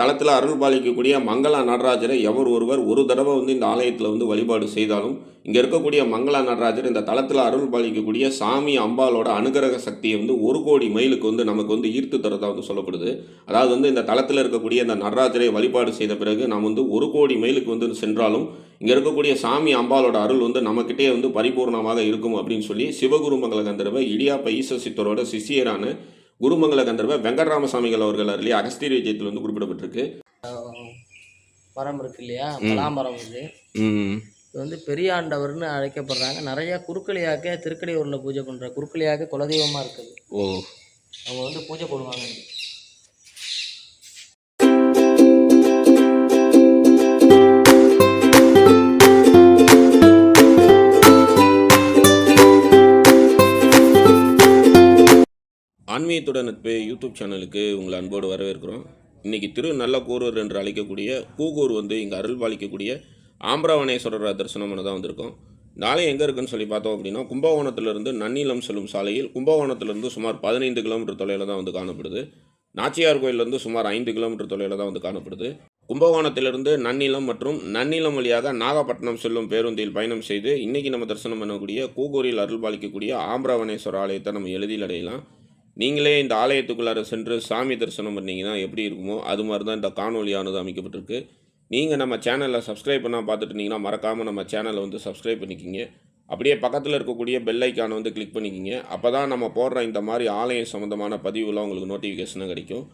தளத்தில் அருள் பாலிக்கக்கூடிய மங்களா நடராஜரை எவர் ஒருவர் ஒரு தடவை வந்து இந்த ஆலயத்தில் வந்து வழிபாடு செய்தாலும் இங்கே இருக்கக்கூடிய மங்களா நடராஜர் இந்த தளத்தில் அருள் பாலிக்கக்கூடிய சாமி அம்பாலோட அனுகிரக சக்தியை வந்து ஒரு கோடி மைலுக்கு வந்து நமக்கு வந்து ஈர்த்து தரதாக வந்து சொல்லப்படுது. அதாவது வந்து இந்த தளத்தில் இருக்கக்கூடிய இந்த நடராஜரை வழிபாடு செய்த பிறகு நாம் வந்து ஒரு கோடி மைலுக்கு வந்து சென்றாலும் இங்கே இருக்கக்கூடிய சாமி அம்பாலோட அருள் வந்து நம்மக்கிட்டே வந்து பரிபூர்ணமாக இருக்கும் அப்படின்னு சொல்லி சிவகுருமங்கல கந்தர்வ இடியாப்ப ஈச சித்தரோட சிஷியரான குருமங்கல கந்தர்வ வெங்கட்ராமசாமிகள் அவர்கள் அருளி அகஸ்திய விஜயத்தில் வந்து குறிப்பிடப்பட்டிருக்கு. மரம் இருக்கு இல்லையா? பலாமரம் இது. இது வந்து பெரியாண்டவர்னு அழைக்கப்படுறாங்க. நிறைய குறுக்கலியாக்க திருக்கடையூரில் பூஜை பண்ணுற குறுக்கலியாக்க குலதெய்வமாக இருக்குது. ஓ. அவங்க வந்து பூஜை பண்ணுவாங்க ஆன்மீகத்துடன் நட்பு யூடியூப் சேனலுக்கு உங்களை அன்போடு வரவேற்கிறோம். இன்றைக்கி திரு நல்லக்கூரூர் என்று அழைக்கக்கூடிய கூகூர் வந்து இங்கே அருள் பாலிக்கக்கூடிய ஆம்பராவணேஸ்வரர் தரிசனம் பண்ண தான் வந்திருக்கோம். நாளை எங்கே இருக்குன்னு சொல்லி பார்த்தோம் அப்படின்னா கும்பகோணத்திலிருந்து நன்னிலம் செல்லும் சாலையில் கும்பகோணத்திலிருந்து சுமார் பதினைந்து கிலோமீட்டர் தொலைவில் தான் வந்து காணப்படுது. நாச்சியார் கோயிலிருந்து சுமார் ஐந்து கிலோமீட்டர் தொலைவில் தான் வந்து காணப்படுது. கும்பகோணத்திலிருந்து நன்னிலம் மற்றும் நன்னிலம் வழியாக நாகப்பட்டினம் செல்லும் பேருந்தில் பயணம் செய்து இன்றைக்கி நம்ம தரிசனம் பண்ணக்கூடிய கூகூரில் அருள் பாலிக்கக்கூடிய ஆம்பரவனேஸ்வரர் ஆலயத்தை நம்ம எளிதில் அடையலாம். நீங்களே இந்த ஆலயத்துக்குள்ளார சென்று சாமி தரிசனம் பண்ணிங்கன்னா எப்படி இருக்குமோ அது மாதிரி தான் இந்த காணொலியானது அமைக்கப்பட்டிருக்கு. நீங்கள் நம்ம சேனலில் சப்ஸ்கிரைப் பண்ணால் பார்த்துட்டு இருந்தீங்கன்னா மறக்காமல் நம்ம சேனலை வந்து சப்ஸ்கிரைப் பண்ணிக்கிங்க. அப்படியே பக்கத்தில் இருக்கக்கூடிய பெல் ஐக்கானை வந்து கிளிக் பண்ணிக்கிங்க. அப்போ தான் நம்ம போடுற இந்த மாதிரி ஆலயம் சம்மந்தமான பதிவுலாம் உங்களுக்கு நோட்டிஃபிகேஷனும் கிடைக்கும்.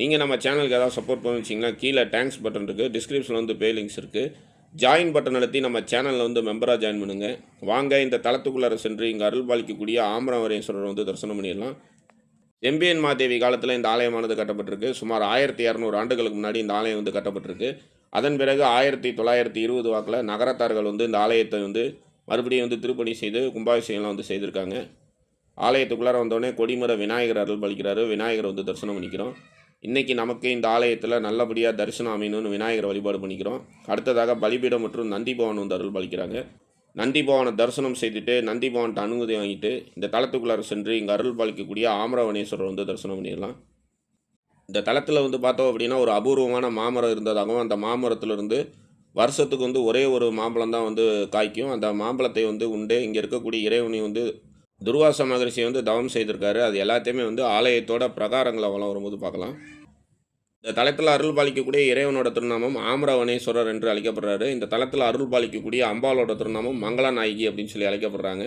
நீங்கள் நம்ம சேனலுக்கு ஏதாவது சப்போர்ட் பண்ணி வச்சிங்கன்னா கீழே தேங்க்ஸ் பட்டன் இருக்குது டிஸ்கிரிப்ஷனில் வந்து பே லிங்க்ஸ் இருக்குது ஜாயின் பட்டன் அழுத்தி நம்ம சேனலில் வந்து மெம்பராக ஜாயின் பண்ணுங்கள் வாங்க இந்த தளத்துக்குள்ளார சென்று இங்கே அருள் பாலிக்கக்கூடிய ஆம்பரவரேஸ்வரர் வந்து தரிசனம் பண்ணிடலாம். எம்பிஎன் மாதேவி காலத்தில் இந்த ஆலயமானது கட்டப்பட்டிருக்கு. சுமார் ஆயிரத்தி இரநூறு ஆண்டுகளுக்கு முன்னாடி இந்த ஆலயம் வந்து கட்டப்பட்டிருக்கு. அதன் பிறகு ஆயிரத்தி தொள்ளாயிரத்தி இருபது வாக்கில் நகரத்தார்கள் வந்து இந்த ஆலயத்தை வந்து மறுபடியும் வந்து திருப்பணி செய்து கும்பாபிஷேகம்லாம் வந்து செய்திருக்காங்க. ஆலயத்துக்குள்ளார வந்தோடனே கொடிமர விநாயகர் அருள் பலிக்கிறாரு. விநாயகர் வந்து தரிசனம் பண்ணிக்கிறோம். இன்றைக்கி நமக்கு இந்த ஆலயத்தில் நல்லபடியாக தரிசனம் அமையணும்னு விநாயகர் வழிபாடு பண்ணிக்கிறோம். அடுத்ததாக பலிபீடம் மற்றும் நந்தி பவன் வந்து அருள் பலிக்கிறாங்க. நந்தி பவனை தரிசனம் செய்துட்டு நந்திபவன்கிட்ட அனுமதி வாங்கிட்டு இந்த தளத்துக்குள்ளார சென்று இங்கே அருள் பாலிக்கக்கூடிய ஆமரவனேஸ்வரர் வந்து தரிசனம் பண்ணிடலாம். இந்த தளத்தில் வந்து பார்த்தோம் அப்படின்னா ஒரு அபூர்வமான மாமரம் இருந்ததாகவும் அந்த மாமரத்திலிருந்து வருஷத்துக்கு வந்து ஒரே ஒரு மாம்பழம் தான் வந்து காய்க்கும். அந்த மாம்பழத்தை வந்து உண்டு. இங்கே இருக்கக்கூடிய இறைவனை வந்து துர்வாச மகரிஷியை வந்து தவம் செய்திருக்காரு. அது எல்லாத்தையுமே வந்து ஆலயத்தோட பிரகாரங்களை வளம் வரும்போது பார்க்கலாம். இந்த தலத்தில் அருள் பாலிக்கக்கூடிய இறைவனோட திருநாமம் ஆமரவனேஸ்வரர் என்று அழைக்கப்படுறாரு. இந்த தலத்தில் அருள் பாலிக்கக்கூடிய அம்பாலோட திருநாமம் மங்களநாயகி அப்படின்னு சொல்லி அழைக்கப்படுறாங்க.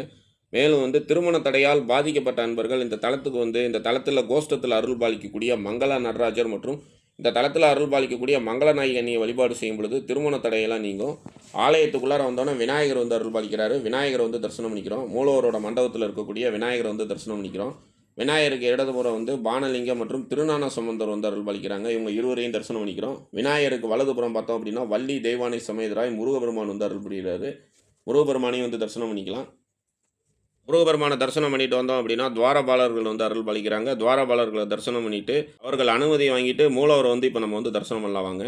மேலும் வந்து திருமண தடையால் பாதிக்கப்பட்ட அன்பர்கள் இந்த தலத்துக்கு வந்து இந்த தலத்தில் கோஷ்டத்தில் அருள் பாலிக்கக்கூடிய மங்களா நடராஜர் மற்றும் இந்த தளத்தில் அருள் பாலிக்கக்கூடிய மங்கள நாயகனியை வழிபாடு செய்யும் பொழுது திருமண தடையெல்லாம் நீங்கும். ஆலயத்துக்குள்ளார வந்தோன்னே விநாயகர் வந்து அருள் பாலிக்கிறாரு. விநாயகர் வந்து தரிசனம் பண்ணிக்கிறோம். மூலவரோட மண்டபத்தில் இருக்கக்கூடிய விநாயகர் வந்து தரிசனம் பண்ணிக்கிறோம். விநாயகருக்கு இடதுபுறம் வந்து பானலிங்கம் மற்றும் திருநான சம்பந்தர் வந்து அருள் பலிக்கிறாங்க இவங்க இருவரையும் தரிசனம் பண்ணிக்கிறோம். விநாயகருக்கு வலதுபுறம் பார்த்தோம் அப்படின்னா வள்ளி தெய்வானை சமேதராய் முருகபெருமான் வந்து அருள் புரிகிறாரு முருகபெருமானையும் வந்து தரிசனம் பண்ணிக்கலாம். முருகபெருமானை தரிசனம் பண்ணிட்டு வந்தோம் அப்படின்னா துவாரபாலர்கள் வந்து அருள் பலிக்கிறாங்க துவாரபாலர்களை தரிசனம் பண்ணிட்டு அவர்கள் அனுமதியை வாங்கிட்டு மூலவரை வந்து இப்போ நம்ம வந்து தரிசனம் பண்ணலாம் வாங்க.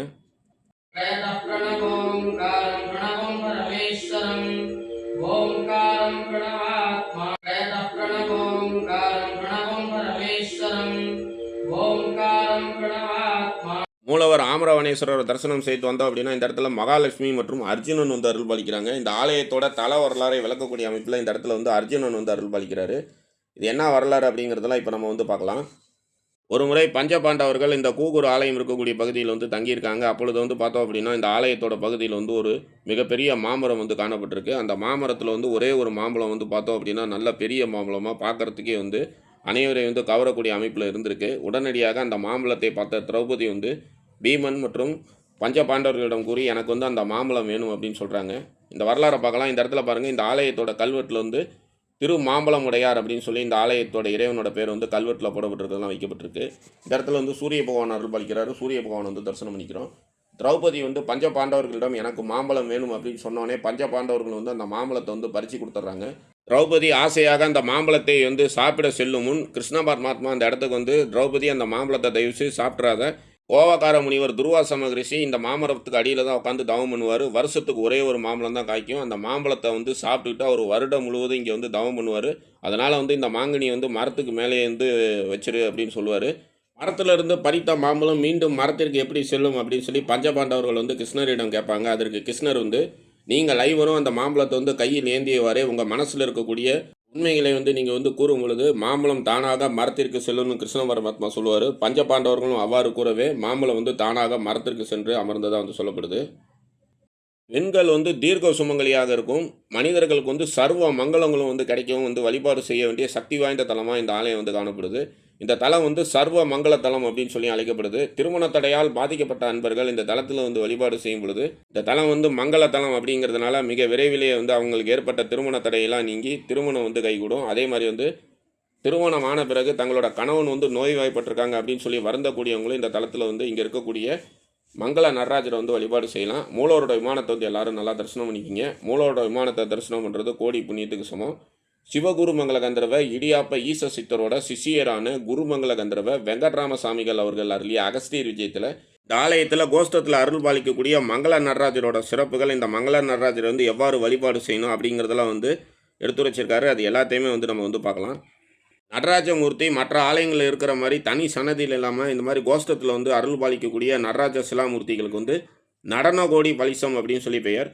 ஓம் மூலவர் ஆமரவனேஸ்வரர் தரிசனம் செய்து வந்தோம் அப்படின்னா இந்த இடத்துல மகாலட்சுமி மற்றும் அர்ஜுனன் வந்து அருள் பாலிக்கிறாங்க இந்த ஆலயத்தோட தல வரலாறை விளக்கக்கூடிய அமைப்பில் இந்த இடத்துல வந்து அர்ஜுனன் வந்து அருள் பாலிக்கிறாரு இது என்ன வரலாறு அப்படிங்கிறதெல்லாம் இப்போ நம்ம வந்து பார்க்கலாம். ஒரு முறை பஞ்சபாண்டவர்கள் இந்த கூகுர் ஆலயம் இருக்கக்கூடிய பகுதியில் வந்து தங்கியிருக்காங்க. அப்பொழுது வந்து பார்த்தோம் அப்படின்னா இந்த ஆலயத்தோட பகுதியில் வந்து ஒரு மிகப்பெரிய மாமரம் வந்து காணப்பட்டிருக்கு. அந்த மாமரத்தில் வந்து ஒரே ஒரு மாம்பழம் வந்து பார்த்தோம் அப்படின்னா நல்ல பெரிய மாம்பழமாக பார்க்கறதுக்கே வந்து அனைவரையும் வந்து கவரக்கூடிய அமைப்பில் இருந்திருக்கு. உடனடியாக அந்த மாம்பழத்தை பார்த்த திரௌபதி வந்து பீமன் மற்றும் பஞ்ச பாண்டவர்களிடம் கூறி எனக்கு வந்து அந்த மாம்பழம் வேணும் அப்படின்னு சொல்கிறாங்க இந்த வரலாறை பார்க்கலாம். இந்த இடத்துல பாருங்கள் இந்த ஆலயத்தோட கல்வெட்டில் வந்து திரு மாம்பழம் உடையார் அப்படின்னு சொல்லி இந்த ஆலயத்தோட இறைவனோட பேர் வந்து கல்வெட்டில் போடப்பட்டிருக்கிறதுலாம் வைக்கப்பட்டிருக்கு. இந்த இடத்துல வந்து சூரிய பகவான் அருள் பாலிக்கிறாரு சூரிய பகவான் வந்து தரிசனம் பண்ணிக்கிறோம். திரௌபதி வந்து பஞ்ச பாண்டவர்களிடம் எனக்கு மாம்பழம் வேணும் அப்படின்னு சொன்னோடனே பஞ்ச பாண்டவர்கள் வந்து அந்த மாம்பழத்தை வந்து பறித்து கொடுத்துட்றாங்க. திரௌபதி ஆசையாக அந்த மாம்பழத்தை வந்து சாப்பிட செல்லும் முன் கிருஷ்ண பரமாத்மா அந்த இடத்துக்கு வந்து திரௌபதி அந்த மாம்பழத்தை தயவுசெய்து சாப்பிட்றாத. கோவாக்கார முனிவர் துர்வாச மகரிஷி இந்த மாமரத்துக்கு அடியில் தான் உட்காந்து தவம் பண்ணுவார். வருஷத்துக்கு ஒரே ஒரு மாம்பழம் தான் காய்க்கும். அந்த மாம்பழத்தை வந்து சாப்பிட்டுக்கிட்டு அவர் வருடம் முழுவதும் இங்கே வந்து தவம் பண்ணுவார். அதனால் வந்து இந்த மாங்கனி வந்து மரத்துக்கு மேலே வந்து வச்சிரு அப்படின்னு சொல்லுவார். மரத்திலிருந்து பறித்த மாம்பழம் மீண்டும் மரத்திற்கு எப்படி செல்லும் அப்படின்னு சொல்லி பஞ்சபாண்டவர்கள் வந்து கிருஷ்ணரிடம் கேட்பாங்க. அதற்கு கிருஷ்ணர் வந்து நீங்கள் ஐவரும் அந்த மாம்பழத்தை வந்து கையில் ஏந்தியவாறே உங்கள் மனசில் இருக்கக்கூடிய உண்மைகளை வந்து நீங்கள் வந்து கூறும் பொழுது மாம்பழம் தானாக மரத்திற்கு செல்லும்னு கிருஷ்ண பரமாத்மா சொல்லுவார். பஞ்சபாண்டவர்களும் அவ்வாறு கூறவே மாம்பழம் வந்து தானாக மரத்திற்கு சென்று அமர்ந்ததாக வந்து சொல்லப்படுது. பெண்கள் வந்து தீர்க்க சுமங்கலியாக இருக்கும். மனிதர்களுக்கு வந்து சர்வ மங்களங்களும் வந்து கிடைக்கவும் வந்து வழிபாடு செய்ய வேண்டிய சக்தி வாய்ந்த தலமாக இந்த ஆலயம் வந்து காணப்படுது. இந்த தலம் வந்து சர்வ மங்கள தலம் அப்படின்னு சொல்லி அழைக்கப்படுது. திருமண தடையால் பாதிக்கப்பட்ட அன்பர்கள் இந்த தலத்தில் வந்து வழிபாடு செய்யும் பொழுது இந்த தலம் வந்து மங்கள தலம் அப்படிங்கிறதுனால மிக விரைவிலேயே வந்து அவங்களுக்கு ஏற்பட்ட திருமண தடையெல்லாம் நீங்கி திருமணம் வந்து கைகூடும். அதே மாதிரி வந்து திருமணம் ஆன பிறகு தங்களோட கணவன் வந்து நோய்வாய்ப்பட்டிருக்காங்க அப்படின்னு சொல்லி வருந்தக்கூடியவங்களும் இந்த தளத்தில் வந்து இங்கே இருக்கக்கூடிய மங்கள நடராஜரை வந்து வழிபாடு செய்யலாம். மூலவரோட விமானத்தை வந்து எல்லாரும் நல்லா தரிசனம் பண்ணிக்கிங்க. மூலவரோட விமானத்தை தரிசனம் பண்ணுறது கோடி புண்ணியத்துக்கு சமம். சிவகுருமங்கல கந்தர்வ இடியாப்ப ஈச சித்தரோட சிஷியரான குருமங்கல கந்தர்வ வெங்கட்ராம சாமிகள் அவர்கள் அருளிய அகஸ்தியர் விஜயத்தில் இந்த ஆலயத்தில் கோஷ்டத்தில் அருள் பாலிக்கக்கூடிய மங்கள நடராஜரோட சிறப்புகள் இந்த மங்கள நடராஜர் வந்து எவ்வாறு வழிபாடு செய்யணும் அப்படிங்கிறதெல்லாம் வந்து எடுத்துரைச்சிருக்காரு. அது எல்லாத்தையுமே வந்து நம்ம வந்து பார்க்கலாம். நடராஜமூர்த்தி மற்ற ஆலயங்களில் இருக்கிற மாதிரி தனி சன்னதியில் இல்லாமல் இந்த மாதிரி கோஷ்டத்தில் வந்து அருள் பாலிக்கக்கூடிய நடராஜ சிலாமூர்த்திகளுக்கு வந்து நடனகோடி பலிசம் அப்படின்னு சொல்லி பெயர்.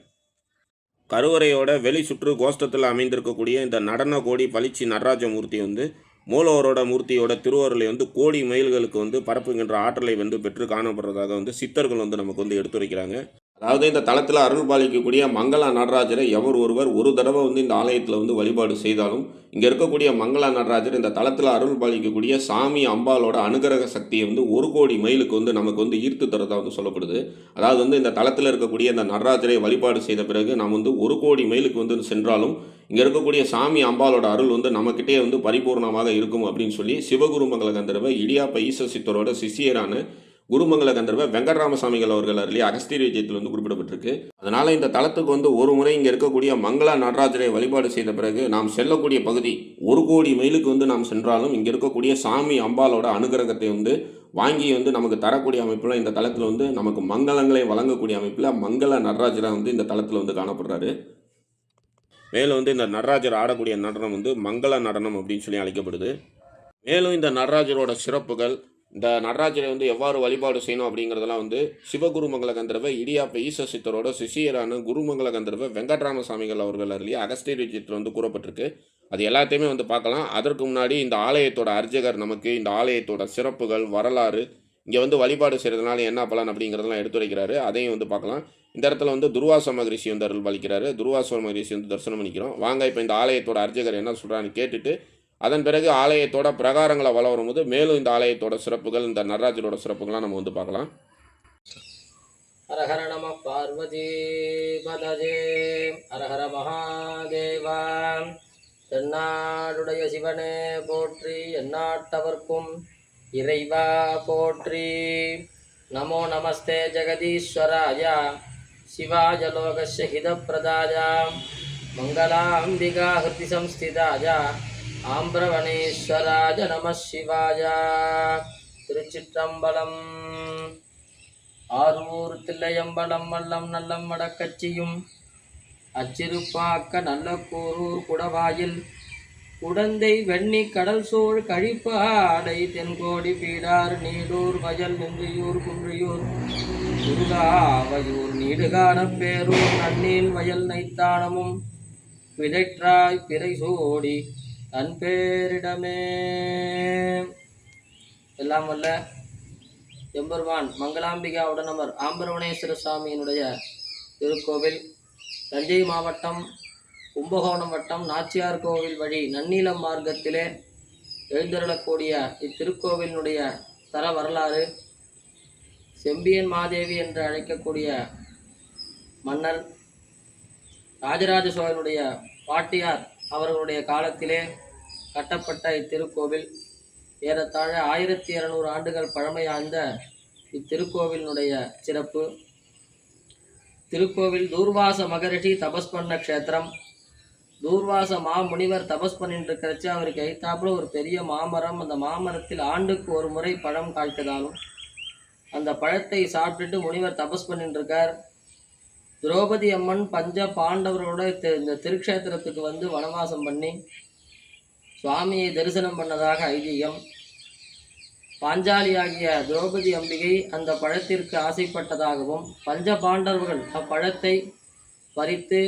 கருவறையோட வெளி சுற்று கோஷ்டத்தில் அமைந்திருக்கக்கூடிய இந்த நடனகோடி பளிச்சி நடராஜ மூர்த்தி வந்து மூலவரோட மூர்த்தியோட திருவருளை வந்து கோடி மைல்களுக்கு வந்து பரப்புகின்ற ஆற்றலை வந்து பெற்று காணப்படுறதாக வந்து சித்தர்கள் வந்து நமக்கு வந்து எடுத்துரைக்கிறாங்க. அதாவது இந்த தளத்தில் அருள் பாலிக்கக்கூடிய மங்களா நடராஜரை எவர் ஒருவர் ஒரு தடவை வந்து இந்த ஆலயத்தில் வந்து வழிபாடு செய்தாலும் இங்கே இருக்கக்கூடிய மங்களா நடராஜர் இந்த தளத்தில் அருள் பாலிக்கக்கூடிய சாமி அம்பாலோட அனுகிரக சக்தியை வந்து ஒரு கோடி மைலுக்கு வந்து நமக்கு வந்து ஈர்த்து தரதாக வந்து சொல்லப்படுது. அதாவது வந்து இந்த தளத்தில் இருக்கக்கூடிய இந்த நடராஜரை வழிபாடு செய்த பிறகு நாம் வந்து ஒரு கோடி மைலுக்கு வந்து சென்றாலும் இங்கே இருக்கக்கூடிய சாமி அம்பாலோட அருள் வந்து நம்மக்கிட்டே வந்து பரிபூர்ணமாக இருக்கும் அப்படின்னு சொல்லி சிவகுருமங்கல கந்தரவை இடியாப்ப ஈச சித்தரோட சிஷியரான குருமங்கல கந்தர்வ வெங்கட்ராமசாமிகள் அவர்கள் அருளி அகஸ்தீர் விஜயத்தில் வந்து குறிப்பிடப்பட்டிருக்கு. அதனால இந்த தளத்துக்கு வந்து ஒரு முறை இங்கே இருக்கக்கூடிய மங்களா நடராஜரை வழிபாடு செய்த பிறகு நாம் செல்லக்கூடிய பகுதி ஒரு கோடி மைலுக்கு வந்து நாம் சென்றாலும் இங்கே இருக்கக்கூடிய சாமி அம்பாலோட அனுகிரகத்தை வந்து வாங்கி வந்து நமக்கு தரக்கூடிய அமைப்பில் இந்த தளத்தில் வந்து நமக்கு மங்களங்களை வழங்கக்கூடிய அமைப்பில் மங்கள நடராஜரை வந்து இந்த தளத்தில் வந்து காணப்படுறாரு. மேலும் வந்து இந்த நடராஜர் ஆடக்கூடிய நடனம் வந்து மங்கள நடனம் அப்படின்னு சொல்லி அழைக்கப்படுது. மேலும் இந்த நடராஜரோட சிறப்புகள் இந்த நடராஜரை வந்து எவ்வாறு வழிபாடு செய்யணும் அப்படிங்கிறதெல்லாம் வந்து சிவகுருமங்கல கந்தர்வ இடியாப்ப ஈச சித்தரோட சிஷியரான குருமங்கல கந்தர்வ வெங்கட்ராம சாமிகள் அவர்கள் அருளிய அகஸ்தியர் விஜயத்தில் வந்து கூறப்பட்டிருக்கு. அது எல்லாத்தையுமே வந்து பார்க்கலாம். அதற்கு முன்னாடி இந்த ஆலயத்தோட அர்ச்சகர் நமக்கு இந்த ஆலயத்தோட சிறப்புகள் வரலாறு இங்கே வந்து வழிபாடு செய்கிறதுனால என்ன பலன் அப்படிங்கிறதெல்லாம் எடுத்துரைக்கிறாரு. அதையும் வந்து பார்க்கலாம். இந்த இடத்துல வந்து துர்வாச மகரிஷி வந்து அருள் வலிக்கிறாரு துர்வாச மகரிஷி வந்து தரிசனம் பண்ணிக்கிறோம். வாங்க இப்போ இந்த ஆலயத்தோட அர்ச்சகர் என்ன சொல்கிறான்னு கேட்டுட்டு அதன் பிறகு ஆலயத்தோட பிரகாரங்களை வள வரும்போது மேலும் இந்த ஆலயத்தோட சிறப்புகள் இந்த நடராஜரோட சிறப்புகள்லாம் நம்ம வந்து பார்க்கலாம். ஹரஹர நம பார்வதி பதஜே ஹரஹர மகாதேவா. தென்னாடுடைய சிவனே போற்றி எந்நாட்டவர்க்கும் இறைவா போற்றி. நமோ நமஸ்தே ஜெகதீஸ்வராய சிவாய லோகஸ்ய ஹிதப்பிரதாய. மங்களாம்பிகா ஹிருதி சம்ஸ்திதாய ஆம்பிரவணேஸ்வராஜ நம சிவாய. திருச்சிற்றம்பலம். ஆரூர் தில்லையம்பலம் வல்லம் நல்லம் வடக்கச்சியும். அச்சிறுப்பாக்க நல்ல கூரூர் குடவாயில். குடந்தை வெண்ணி கடல் சூழ் கழிப்பாடை தென்கோடி பீடார் நீடூர் வயல் நென்றியூர் குன்றியூர். துர்காவையூர் நீடுகான பேரூர் நன்னீல் வயல் நைத்தானமும். விதைற்றாய் பிறை சோடி தன் பேரிடமே. எல்லாம் வல்ல எம்பெருமான் மங்களாம்பிகா உடனமர் ஆம்பரவணேஸ்வர சுவாமியினுடைய திருக்கோவில் தஞ்சை மாவட்டம் கும்பகோணம் வட்டம் நாச்சியார் கோவில் வழி நன்னீலம் மார்க்கத்திலே எழுந்தருளக்கூடிய இத்திருக்கோவிலினுடைய தர வரலாறு செம்பியன் மாதேவி என்று அழைக்கக்கூடிய மன்னர் ராஜராஜ சோழனுடைய பாட்டியார் அவர்களுடைய காலத்திலே கட்டப்பட்ட இத்திருக்கோவில் ஏறத்தாழ ஆயிரத்தி இரநூறு ஆண்டுகள் பழமையாய்ந்த இத்திருக்கோவிலினுடைய சிறப்பு. திருக்கோவில் தூர்வாச மகரிஷி தபஸ் பண்ண க்ஷேத்திரம். தூர்வாச மாமுனிவர் தபஸ் பண்ணிட்டு இருக்கிறச்சு அவருக்கு எய்த்தாப்புல ஒரு பெரிய மாமரம். அந்த மாமரத்தில் ஆண்டுக்கு ஒரு முறை பழம் காய்க்கதாலும் அந்த பழத்தை சாப்பிட்டுட்டு முனிவர் தபஸ் பண்ணிட்டு இருக்கார் திரௌபதி அம்மன் பஞ்ச பாண்டவரோட இந்த திருக்ஷேத்திரத்துக்கு வந்து வனவாசம் பண்ணி சுவாமியை தரிசனம் பண்ணதாக ஐதீகம். பாஞ்சாலியாகிய திரௌபதி அம்பிகை அந்த பழத்திற்கு ஆசைப்பட்டதாகவும் பஞ்ச பாண்டவர்கள் அப்பழத்தை பறித்து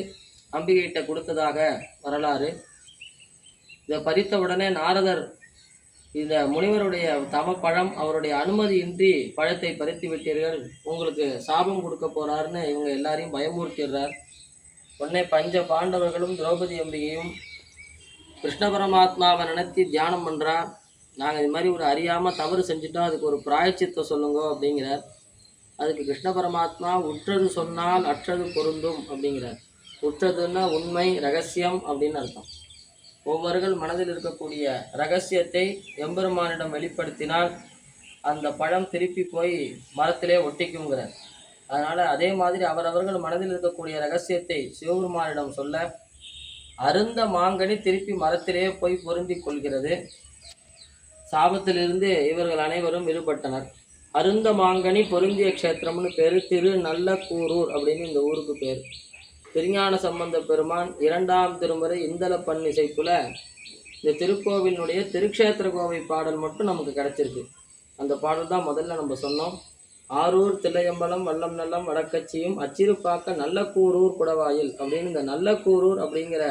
அம்பிகையிட்ட கொடுத்ததாக வரலாறு. இதை பறித்த உடனே நாரதர் இந்த முனிவருடைய தமப்பழம் அவருடைய அனுமதியின்றி பழத்தை பறித்து விட்டீர்கள் உங்களுக்கு சாபம் கொடுக்க போறாருன்னு இவங்க எல்லாரையும் பயமுறுத்திடுறார். உடனே பஞ்ச பாண்டவர்களும் திரௌபதி அம்பிகையும் கிருஷ்ண பரமாத்மாவை நினைத்து தியானம் பண்றா நாங்கள் இது மாதிரி ஒரு அறியாமல் தவறு செஞ்சுட்டோம். அதுக்கு ஒரு பிராயச்சித்தம் சொல்லுங்க அப்படிங்கிறார். அதுக்கு கிருஷ்ண பரமாத்மா உற்றது சொன்னால் அற்றது பொருந்தும் அப்படிங்கிறார். உற்றதுன்னா உண்மை ரகசியம் அப்படின்னு அர்த்தம். ஒவ்வொருகள் மனதில் இருக்கக்கூடிய ரகசியத்தை எம்பெருமானிடம் வெளிப்படுத்தினால் அந்த பழம் திருப்பி போய் மரத்திலே ஒட்டிக்குங்கிறார் அதனால் அதே மாதிரி அவரவர்கள் மனதில் இருக்கக்கூடிய ரகசியத்தை சிவபெருமானிடம் சொல்ல அருந்த மாங்கனி திருப்பி மரத்திலே போய் பொருந்தி கொள்கிறது. சாபத்திலிருந்து இவர்கள் அனைவரும் விடுபட்டனர். அருந்த மாங்கனி பொருந்திய க்ஷேத்திரம்னு பேர் திரு நல்ல கூரூர் அப்படின்னு இந்த ஊருக்கு பேர். திருஞான சம்பந்த பெருமான் இரண்டாம் திருமுறை இந்தல பன்னிசைப்புல இந்த திருக்கோவிலுடைய திருக்ஷேத்திர கோவை பாடல் மட்டும் நமக்கு கிடைச்சிருக்கு. அந்த பாடல் தான் முதல்ல நம்ம சொன்னோம். ஆரூர் தில்லையம்பலம் வல்லம் நல்லம் வடக்கச்சியும் அச்சிறுப்பாக்க நல்லக்கூரூர் குடவாயில் அப்படின்னு இந்த நல்லக்கூரூர் அப்படிங்கிற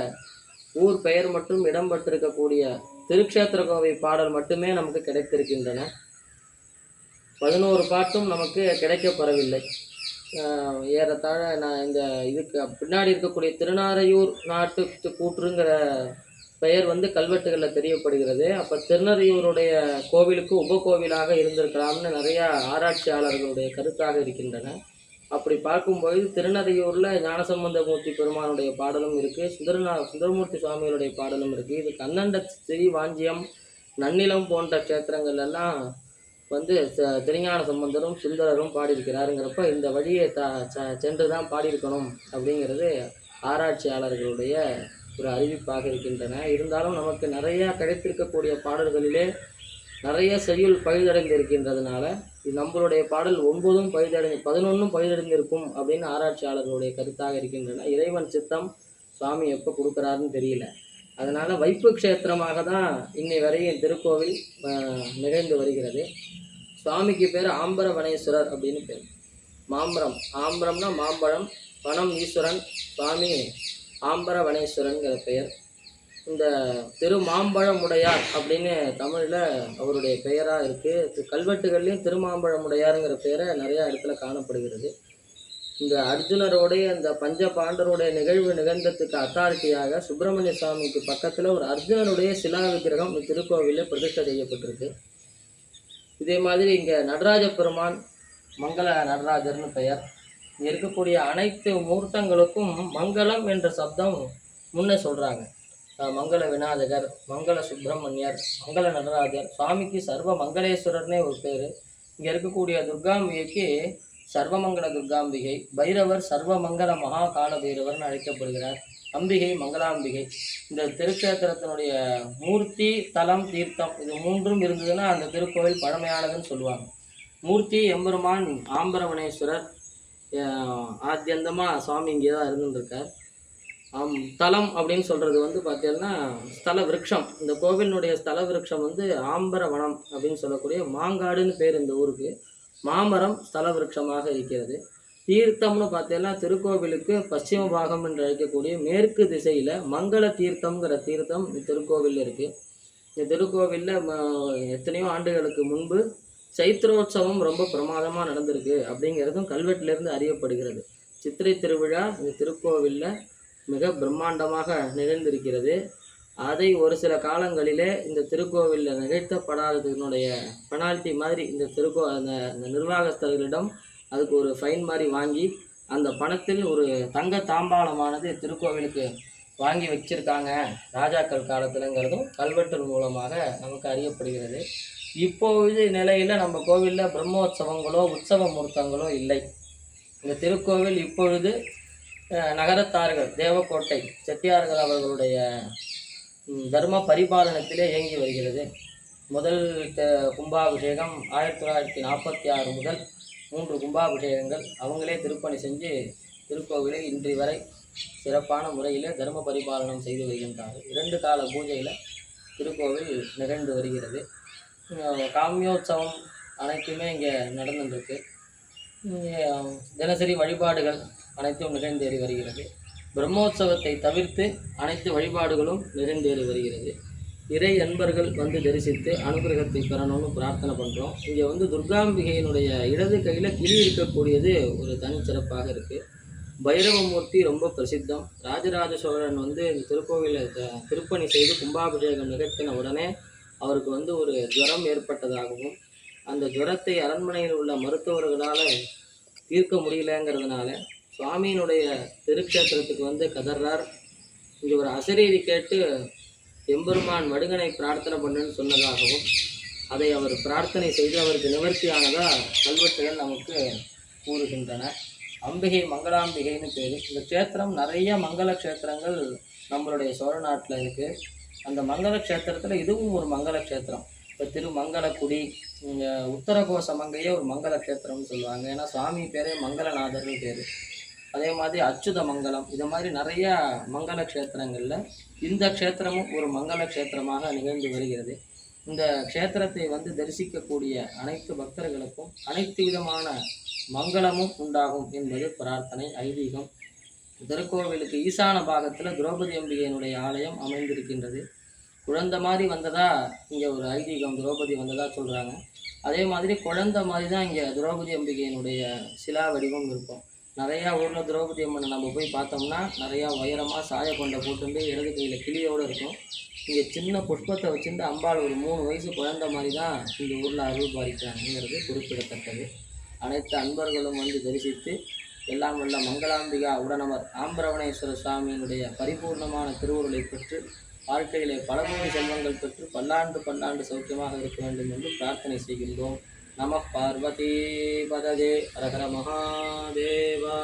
ஊர் பெயர் மட்டும் இடம்பெற்றிருக்கக்கூடிய திருக்ஷேத்திர கோவை பாடல் மட்டுமே நமக்கு கிடைத்திருக்கின்றன. பதினோரு பாட்டும் நமக்கு கிடைக்கப்பெறவில்லை ஆஹ் ஏறத்தாழ நான் இந்த இதுக்கு பின்னாடி இருக்கக்கூடிய திருநாரையூர் நாட்டு கூற்றுங்கிற பெயர் வந்து கல்வெட்டுகளில் தெரியப்படுகிறது. அப்போ திருநறையூருடைய கோவிலுக்கு உபகோவிலாக இருந்திருக்கலாம்னு நிறையா ஆராய்ச்சியாளர்களுடைய கருத்தாக இருக்கின்றன. அப்படி பார்க்கும்போது திருநறையூரில் ஞானசம்பந்தமூர்த்தி பெருமானுடைய பாடலும் இருக்குது சுந்தரநா சுந்தரமூர்த்தி சுவாமிகளுடைய பாடலும் இருக்குது இது கண்ணண்ட ஸ்ரீ வாஞ்சியம் நன்னிலம் போன்ற க்ஷேத்திரங்கள் எல்லாம் வந்து திருஞான சம்பந்தரும் சுந்தரரும் பாடியிருக்கிறாருங்கிறப்ப இந்த வழியை த ச- சென்று தான் பாடியிருக்கணும் அப்படிங்கிறது ஆராய்ச்சியாளர்களுடைய ஒரு அறிவிப்பாக இருக்கின்றன. இருந்தாலும் நமக்கு நிறையா கிடைத்திருக்கக்கூடிய பாடல்களிலே நிறைய செய்யுள் பழுதடைந்து இருக்கின்றதுனால இது நம்மளுடைய பாடல் ஒன்பதும் பழுதடைந்து பதினொன்றும் பழுதடைந்திருக்கும் அப்படின்னு ஆராய்ச்சியாளர்களுடைய கருத்தாக இருக்கின்றன. இறைவன் சித்தம் சுவாமி எப்போ கொடுக்குறாருன்னு தெரியல. அதனால் வைப்பு க்ஷேத்திரமாக தான் இன்னை வரையும் திருக்கோவில் நிகழ்ந்து வருகிறது. சுவாமிக்கு பேர் ஆம்பரவனேஸ்வரர் அப்படின்னு பேர். மாம்பரம் ஆம்பரம்னா மாம்பழம் பணம் ஈஸ்வரன் சுவாமி ஆம்பரவனேஸ்வரன்கிற பெயர். இந்த திருமாம்பழமுடையார் அப்படின்னு தமிழில் அவருடைய பெயராக இருக்குது கல்வெட்டுகள்லேயும் திருமாம்பழமுடையாருங்கிற பெயரை நிறையா இடத்துல காணப்படுகிறது. இந்த அர்ஜுனருடைய இந்த பஞ்ச பாண்டருடைய நிகழ்வு நிகழ்ந்ததுக்கு அத்தாரிட்டியாக சுப்பிரமணிய சுவாமிக்கு பக்கத்தில் ஒரு அர்ஜுனருடைய சிலா விக்கிரகம் இந்த திருக்கோவிலில் பிரதிஷ்டை செய்யப்பட்டிருக்கு. இதே மாதிரி இங்கே நடராஜ பெருமான் மங்கள நடராஜர்னு பெயர். இருக்கக்கூடிய அனைத்து மூர்த்தங்களுக்கும் மங்களம் என்ற சப்தம் முன்னே சொல்கிறாங்க மங்கள விநாயகர் மங்கள சுப்பிரமணியர் மங்கள நடராஜர் சுவாமிக்கு சர்வ மங்களேஸ்வரர்னே ஒரு பேர். இங்கே இருக்கக்கூடிய துர்காம்பிகைக்கு சர்வமங்கல துர்காம்பிகை பைரவர் சர்வமங்கல மகா கால பைரவர்னு அழைக்கப்படுகிறார். அம்பிகை மங்களாம்பிகை. இந்த திருச்சேத்திரத்தினுடைய மூர்த்தி தலம் தீர்த்தம் இது மூன்றும் இருந்ததுன்னா அந்த திருக்கோவில் பழமையானதுன்னு சொல்லுவாங்க. மூர்த்தி எம்பெருமான் ஆம்பரவணேஸ்வரர் ஆத்தியந்தமாக சுவாமி இங்கே தான் இருந்துருக்கார். ஆம் தலம் அப்படின்னு சொல்கிறது வந்து பார்த்தீங்கன்னா ஸ்தல விருட்சம். இந்த கோவிலினுடைய ஸ்தல விருட்சம் வந்து ஆம்பரவனம் அப்படின்னு சொல்லக்கூடிய மாங்காடுன்னு பேர் இந்த ஊருக்கு. மாமரம் ஸ்தல விருட்சமாக இருக்கிறது. தீர்த்தம்னு பார்த்தீங்கன்னா திருக்கோவிலுக்கு பশ্চিம பாகம் என்று அழைக்கக்கூடிய மேற்கு திசையில் மங்கள தீர்த்தம்ங்கிற தீர்த்தம் இந்த திருக்கோவிலில் இருக்குது இந்த திருக்கோவிலில் எத்தனையோ ஆண்டுகளுக்கு முன்பு சைத்திரோற்சவம் ரொம்ப பிரமாதமாக நடந்திருக்கு அப்படிங்கிறதும் கல்வெட்டிலிருந்து அறியப்படுகிறது. சித்திரை திருவிழா இந்த திருக்கோவிலில் மிக பிரம்மாண்டமாக நிகழ்ந்திருக்கிறது. அதை ஒரு சில காலங்களிலே இந்த திருக்கோவிலில் நிகழ்த்தப்படாததனுடைய பெனால்ட்டி மாதிரி இந்த திருக்கோ அந்த அந்த நிர்வாகஸ்தர்களிடம் அதுக்கு ஒரு ஃபைன் மாதிரி வாங்கி அந்த பணத்தில் ஒரு தங்க தாம்பாளமானது திருக்கோவிலுக்கு வாங்கி வச்சிருக்காங்க. ராஜாக்கள் காலத்துலங்கிறதும் கல்வெட்டு மூலமாக நமக்கு அறியப்படுகிறது. இப்போது நிலையில் நம்ம கோவிலில் பிரம்மோற்சவங்களோ உற்சவ முகூர்த்தங்களோ இல்லை. இந்த திருக்கோவில் இப்பொழுது நகரத்தார்கள் தேவக்கோட்டை செட்டியார்கள் அவர்களுடைய தர்ம பரிபாலனத்திலே இயங்கி வருகிறது. முதல் கும்பாபிஷேகம் ஆயிரத்தி தொள்ளாயிரத்தி நாற்பத்தி ஆறு முதல் மூன்று கும்பாபிஷேகங்கள் அவங்களே திருப்பணி செஞ்சு திருக்கோவிலை இன்று வரை சிறப்பான முறையில் தர்ம பரிபாலனம் செய்து வருகின்றார்கள். இரண்டு கால பூஜையில் திருக்கோவில் நிகழ்ந்து வருகிறது. காமியோத்சவம் அனைத்துமே இங்கே நடந்துட்டுருக்கு. தினசரி வழிபாடுகள் அனைத்தும் நிகழ்ந்தேறி வருகிறது. பிரம்மோற்சவத்தை தவிர்த்து அனைத்து வழிபாடுகளும் நிகழ்ந்தேறி வருகிறது. இறை அன்பர்கள் வந்து தரிசித்து அனுகிரகத்தை பெறணும்னு பிரார்த்தனை பண்ணுறோம் இங்கே வந்து துர்காம்பிகையினுடைய இடது கையில் கிளி இருக்கக்கூடியது ஒரு தனிச்சிறப்பாக இருக்குது பைரவமூர்த்தி ரொம்ப பிரசித்தம். ராஜராஜ சோழன் வந்து இந்த திருக்கோவிலை த- திருப்பணி செய்து கும்பாபிஷேகம் நிகழ்த்தின உடனே அவருக்கு வந்து ஒரு ஜுரம் ஏற்பட்டதாகவும் அந்த ஜுரத்தை அரண்மனையில் உள்ள மருத்துவர்களால் தீர்க்க முடியலங்கிறதுனால சுவாமியினுடைய திருக்ஷேத்திரத்துக்கு வந்து கதர்றார். இங்கே ஒரு அசரீதி கேட்டு எம்பெருமான் வடுகனை பிரார்த்தனை பண்ணுன்னு சொன்னதாகவும் அதை அவர் பிரார்த்தனை செய்து அவருக்கு நிவர்த்தியானதாக கல்வெட்டுகள் நமக்கு கூறுகின்றன. அம்பிகை மங்களாம்பிகைன்னு பேர். இந்த க்ஷேத்திரம் நிறைய மங்கள க்ஷேத்திரங்கள் நம்மளுடைய சோழ நாட்டில் இருக்குது அந்த மங்கள க்ஷேத்திரத்தில் இதுவும் ஒரு மங்கள க்ஷேத்திரம் இப்போ திருமங்கலக்குடி இங்கே உத்தரகோச மங்கையே ஒரு மங்கள க்ஷேத்திரம்னு சொல்லுவாங்க. ஏன்னா சுவாமி பேரே மங்களநாதர்னு பேர். அதே மாதிரி அச்சுத மங்கலம் இது மாதிரி நிறையா மங்கள க்ஷேத்திரங்களில் இந்த க்ஷேத்திரமும் ஒரு மங்கள க்ஷேத்திரமாக நிகழ்ந்து வருகிறது. இந்த க்ஷேத்திரத்தை வந்து தரிசிக்கக்கூடிய அனைத்து பக்தர்களுக்கும் அனைத்து விதமான மங்களமும் உண்டாகும் என்பது பிரார்த்தனை ஐதீகம். திருக்கோவிலுக்கு ஈசான பாகத்தில் திரௌபதி அம்பிகையினுடைய ஆலயம் அமைந்திருக்கின்றது. குழந்தை மாதிரி வந்ததா இங்கே ஒரு ஐதீகம் திரௌபதி வந்ததா சொல்கிறாங்க அதே மாதிரி குழந்தை மாதிரி தான் இங்கே திரௌபதி அம்பிகையினுடைய சிலா வடிவம் இருக்கும். நிறையா ஊரில் திரௌபதி அம்மனை நம்ம போய் பார்த்தோம்னா நிறையா உயரமாக சாய கொண்டை போட்டுட்டு இடது கையில் கிளியோடு இருக்கும். இங்கே சின்ன புஷ்பத்தை வச்சுருந்து அம்பாள் ஒரு மூணு வயசு குழந்தை மாதிரி தான் இந்த ஊரில் அருள் பாலிக்கிறாங்கிறது குறிப்பிடத்தக்கது. அனைத்து அன்பர்களும் வந்து தரிசித்து எல்லாம் உள்ள மங்களாம்பிகா உடனவர் ஆம்பரவணேஸ்வர சுவாமியினுடைய பரிபூர்ணமான திருவுருளை பெற்று வாழ்க்கையிலே பல கோடி செல்வங்கள் பெற்று பல்லாண்டு பல்லாண்டு சௌக்கியமாக இருக்க வேண்டும் என்று பிரார்த்தனை செய்கின்றோம். நம பார்வதி பததே ஹரஹர மகாதேவா.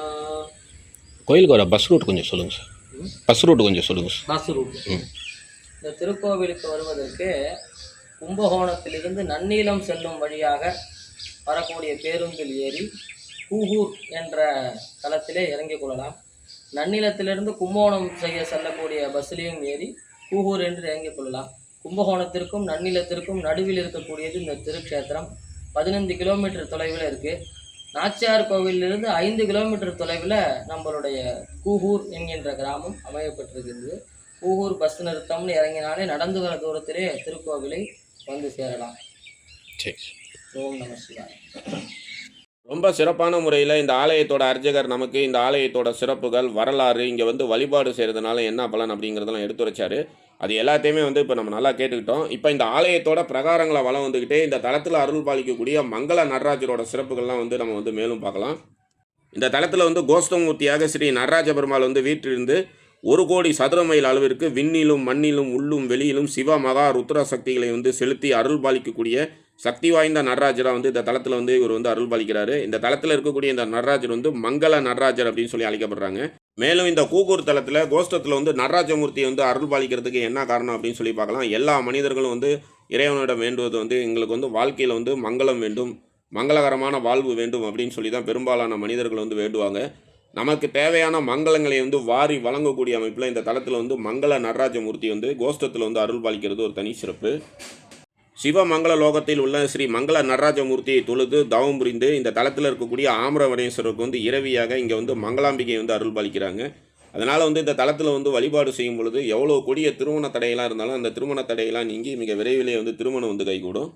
கோயிலுக்கு வர பஸ் ரூட் கொஞ்சம் சொல்லுங்கள் சார் பஸ் ரூட் கொஞ்சம் சொல்லுங்கள் சார் பஸ் ரூட் இந்த திருக்கோவிலுக்கு வருவதற்கு கும்பகோணத்திலிருந்து நன்னீலம் செல்லும் வழியாக வரக்கூடிய பேருந்தில் ஏறி கூகூர் என்ற தளத்திலே இறங்கிக் கொள்ளலாம். நன்னிலத்திலிருந்து கும்பகோணம் செய்ய செல்லக்கூடிய பஸ்ஸிலையும் ஏறி கூகூர் என்று இறங்கிக் கொள்ளலாம். கும்பகோணத்திற்கும் நன்னிலத்திற்கும் நடுவில் இருக்கக்கூடியது இந்த திருக்ஷேத்திரம். பதினைந்து கிலோமீட்டர் தொலைவில் இருக்குது நாச்சியார் கோவிலிருந்து ஐந்து கிலோமீட்டர் தொலைவில் நம்மளுடைய கூகூர் என்கின்ற கிராமம் அமையப்பட்டிருக்கிறது. கூகூர் பஸ் நிறுத்தம்னு இறங்கினாலே நடந்து வர தூரத்திலே திருக்கோவிலை வந்து சேரலாம். சரி. ஓம் நம சிவாய். ரொம்ப சிறப்பான முறையில் இந்த ஆலயத்தோட அர்ச்சகர் நமக்கு இந்த ஆலயத்தோட சிறப்புகள் வரலாறு இங்கே வந்து வழிபாடு செய்கிறதுனால என்ன பலன் அப்படிங்கிறதெல்லாம் எடுத்துரைச்சாரு. அது எல்லாத்தையுமே வந்து இப்போ நம்ம நல்லா கேட்டுக்கிட்டோம். இப்போ இந்த ஆலயத்தோட பிரகாரங்களை வளம் வந்துக்கிட்டே இந்த தளத்தில் அருள் பாலிக்கக்கூடிய மங்கள நடராஜரோட சிறப்புகள்லாம் வந்து நம்ம வந்து மேலும் பார்க்கலாம். இந்த தளத்தில் வந்து கோஷ்டமூர்த்தியாக ஸ்ரீ நடராஜ பெருமாள் வந்து வீட்டிலிருந்து ஒரு கோடி சதுர மைல் அளவிற்கு விண்ணிலும் மண்ணிலும் உள்ளும் வெளியிலும் சிவ மகா ருத்ர சக்திகளை வந்து செலுத்தி அருள் பாலிக்கக்கூடிய சக்தி வாய்ந்த நடராஜராக வந்து இந்த தளத்தில் வந்து இவர் வந்து அருள் பாலிக்கிறாரு. இந்த தளத்தில் இருக்கக்கூடிய இந்த நடராஜர் வந்து மங்கள நடராஜர் அப்படின்னு சொல்லி அழைக்கப்படுறாங்க. மேலும் இந்த கூக்கூர் தளத்தில் கோஷ்டத்தில் வந்து நடராஜமூர்த்தியை வந்து அருள் பாலிக்கிறதுக்கு என்ன காரணம் அப்படின்னு சொல்லி பார்க்கலாம். எல்லா மனிதர்களும் வந்து இறைவனிடம் வேண்டுவது வந்து எங்களுக்கு வந்து வாழ்க்கையில் வந்து மங்களம் வேண்டும் மங்களகரமான வாழ்வு வேண்டும் அப்படின்னு சொல்லி தான் பெரும்பாலான மனிதர்கள் வந்து வேண்டுவாங்க. நமக்கு தேவையான மங்களங்களை வந்து வாரி வழங்கக்கூடிய அமைப்பில் இந்த தளத்தில் வந்து மங்கள நடராஜமூர்த்தி வந்து கோஷ்டத்தில் வந்து அருள் பாலிக்கிறது ஒரு தனி சிறப்பு. சிவமங்கள லோகத்தில் உள்ள ஸ்ரீ மங்கள நடராஜமூர்த்தியை தொழுது தவம் புரிந்து இந்த தளத்தில் இருக்கக்கூடிய ஆமரவனேஸ்வரருக்கு வந்து இரவியாக இங்கே வந்து மங்களாம்பிகை வந்து அருள் பாலிக்கிறாங்க அதனால் வந்து இந்த தளத்தில் வந்து வழிபாடு செய்யும் பொழுது எவ்வளோ கொடிய திருமண தடையெல்லாம் இருந்தாலும் அந்த திருமண தடையெல்லாம் நீங்கி மிக விரைவிலே வந்து திருமணம் வந்து கைகூடும்.